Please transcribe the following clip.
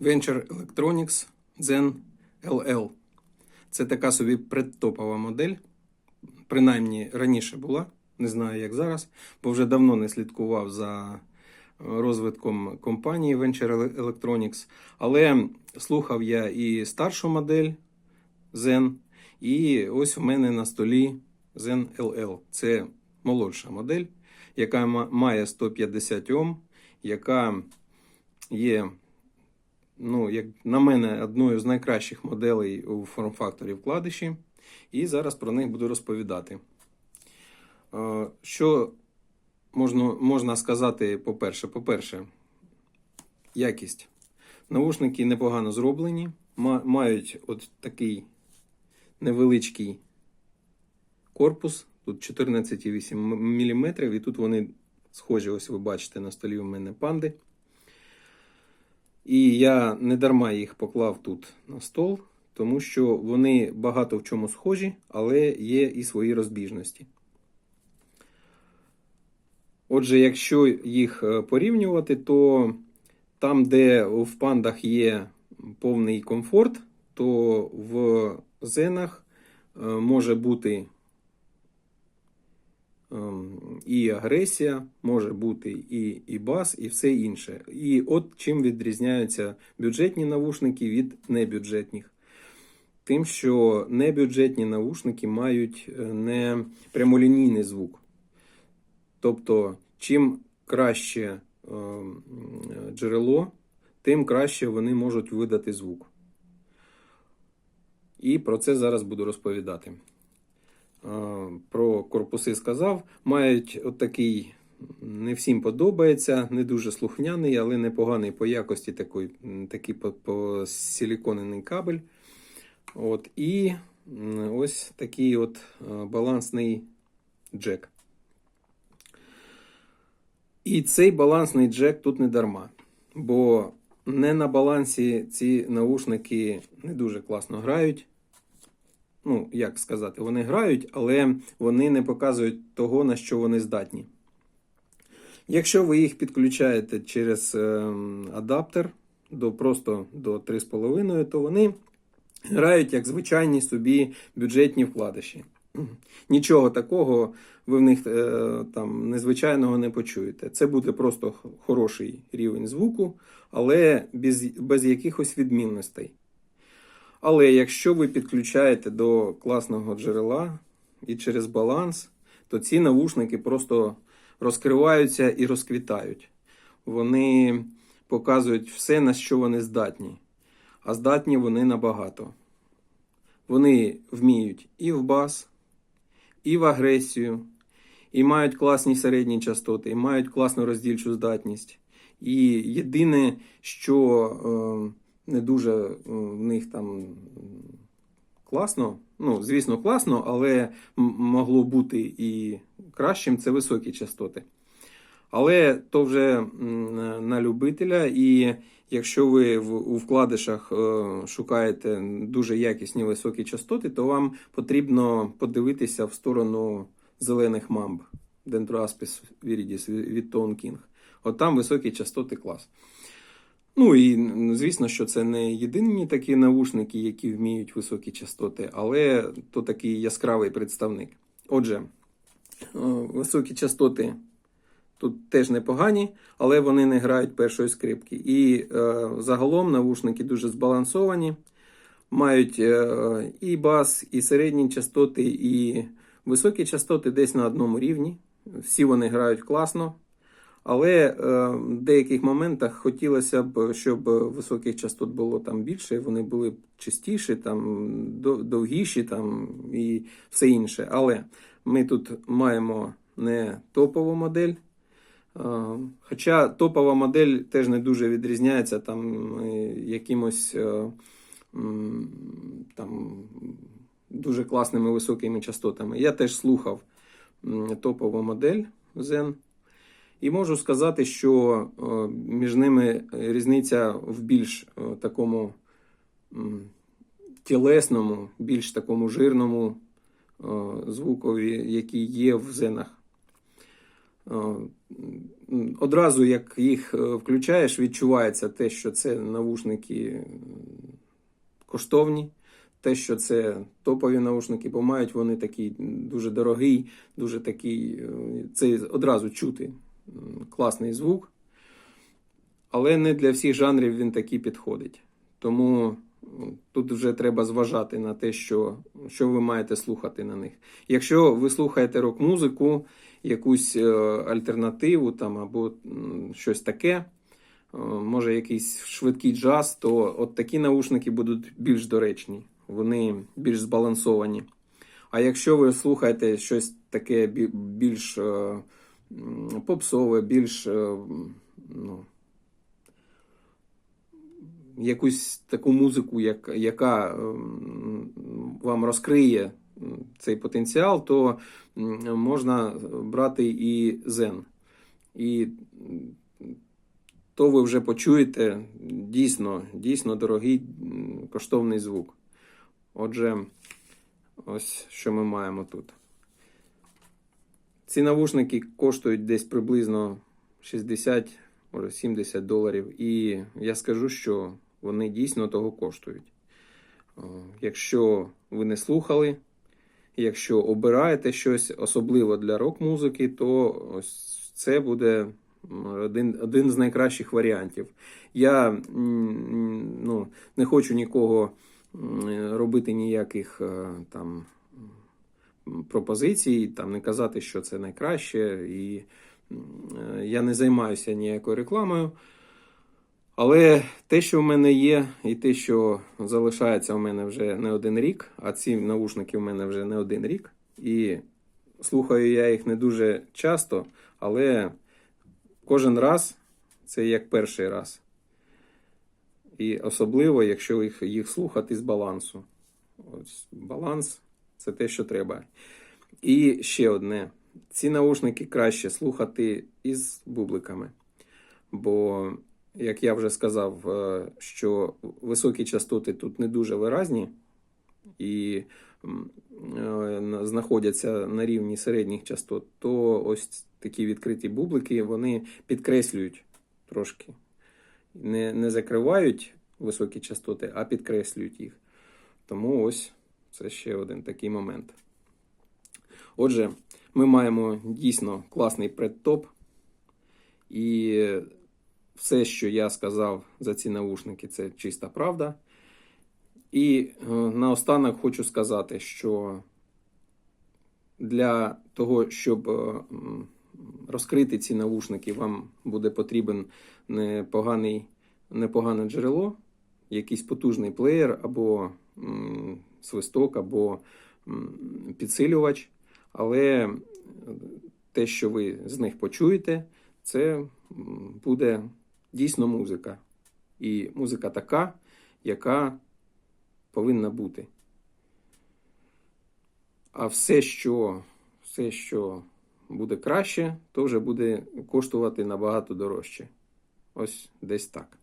Venture Electronics Zen LL. Це така собі предтопова модель. Принаймні раніше була, не знаю як зараз, бо вже давно не слідкував за е, розвитком компанії Venture Electronics. Але слухав я і старшу модель Zen, і ось у мене на столі Zen LL. Це молодша модель, яка має 150 Ом, яка є, ну, як на мене, одною з найкращих моделей у форм-факторі вкладиші. І зараз про них буду розповідати. Е, Що можна, можна сказати, по-перше, по-перше, якість. Наушники непогано зроблені, мають от такий невеличкий корпус, тут 14,8 мм, і тут вони схожі, ось ви бачите, на столі у мене панди. І я не дарма їх поклав тут на стол, тому що вони багато в чому схожі, але є і свої розбіжності. Отже, якщо їх е, порівнювати, то там, де в пандах є повний комфорт, то в зенах е, може бути ем, і агресія, може бути і, і бас, і все інше. І от чим відрізняються бюджетні навушники від небюджетних. Тим, що небюджетні навушники мають е, не прямолінійний звук. Тобто, чим краще е, джерело, тим краще вони можуть видати звук. І про це зараз буду розповідати. Е, Про корпуси сказав. Мають отакий, не всім подобається, не дуже слухняний, але непоганий по якості такий, такий по- посиліконений кабель. От, і ось такий от е, балансний джек. І цей балансний джек тут не дарма. Бо не на балансі ці наушники не дуже класно грають. Ну, як сказати, вони грають, але вони не показують того, на що вони здатні. Якщо ви їх підключаєте через ем, адаптер до просто до 3,5, то вони грають як звичайні собі бюджетні вкладиші. Нічого такого ви в них е, там незвичайного не почуєте. Це буде просто хороший рівень звуку, але без, без якихось відмінностей. Але якщо ви підключаєте до класного джерела і через баланс, то ці навушники просто розкриваються і розквітають. Вони показують все, на що вони здатні. А здатні вони набагато. Вони вміють і в бас, і в агресію, і мають класні середні частоти, і мають класну роздільчу здатність. І єдине, що е, не дуже е, в них там класно, ну, звісно, класно, але могло бути і кращим, це високі частоти. Але то вже на любителя, і якщо ви у вкладишах е, шукаєте дуже якісні високі частоти, то вам потрібно подивитися в сторону зелених мамб Dendroaspis viridis від Tone King. От там високі частоти клас. Ну і звісно, що це не єдині такі наушники, які вміють високі частоти, але то такий яскравий представник. Отже, е, високі частоти тут теж непогані, але вони не грають першої скрипки. І е, загалом навушники дуже збалансовані, мають е, і бас, і середні частоти, і високі частоти десь на одному рівні. Всі вони грають класно. Але е, в деяких моментах хотілося б, щоб високих частот було там більше, вони були чистіші, там, довгіші там, і все інше. Але ми тут маємо не топову модель. Е, Хоча топова модель теж не дуже відрізняється там е, якимось там, дуже класними високими частотами. Я теж слухав топову модель Zen. І можу сказати, що е, між ними різниця в більш е, такому тілесному, більш такому жирному е, звукові, який є в зенах. Одразу, як їх включаєш, відчувається те, що це навушники коштовні, те, що це топові наушники, бо мають вони такий дуже дорогий, дуже такий, це одразу чути класний звук. Але не для всіх жанрів він такий підходить. Тому тут вже треба зважати на те, що, що ви маєте слухати на них. Якщо ви слухаєте рок-музику, якусь е, альтернативу там, або щось таке, е, може якийсь швидкий джаз, то от такі наушники будуть більш доречні, вони більш збалансовані. А якщо ви слухаєте щось таке бі- більш е, попсове, більш е, ну, якусь таку музику, як, яка ем, вам розкриє цей потенціал, то можна брати і Zen. І то ви вже почуєте дійсно, дійсно дорогий коштовний звук. Отже, ось що ми маємо тут. Ці навушники коштують десь приблизно 60, може 70 доларів. І я скажу, що вони дійсно того коштують. Якщо ви не слухали, якщо обираєте щось особливо для рок-музики, то ось це буде один, один з найкращих варіантів. Я ну, не хочу нікого робити ніяких е, там пропозицій, там не казати, що це найкраще, і е, я не займаюся ніякою рекламою. Але те, що в мене є, і те, що залишається у мене вже не один рік, а ці наушники в мене вже не один рік. І слухаю я їх не дуже часто, але кожен раз це як перший раз. І особливо, якщо їх, їх слухати з балансу. Ось баланс це те, що треба. І ще одне: ці наушники краще слухати із бубликами. Бо, як я вже сказав, е, що високі частоти тут не дуже виразні і е, на- знаходяться на рівні середніх частот, то ось такі відкриті бублики вони підкреслюють трошки. Не, не закривають високі частоти, а підкреслюють їх. Тому ось це ще один такий момент. Отже, ми маємо дійсно класний предтоп. І все, що я сказав за ці наушники, це чиста правда. І е, наостанок хочу сказати, що для того, щоб е, розкрити ці наушники, вам буде потрібен непоганий, непогане джерело, якийсь потужний плеєр, або свисток, або підсилювач. Але те, що ви з них почуєте, це буде дійсно музика. І музика така, яка повинна бути. А все, що, все, що буде краще, то вже буде коштувати набагато дорожче. Ось десь так.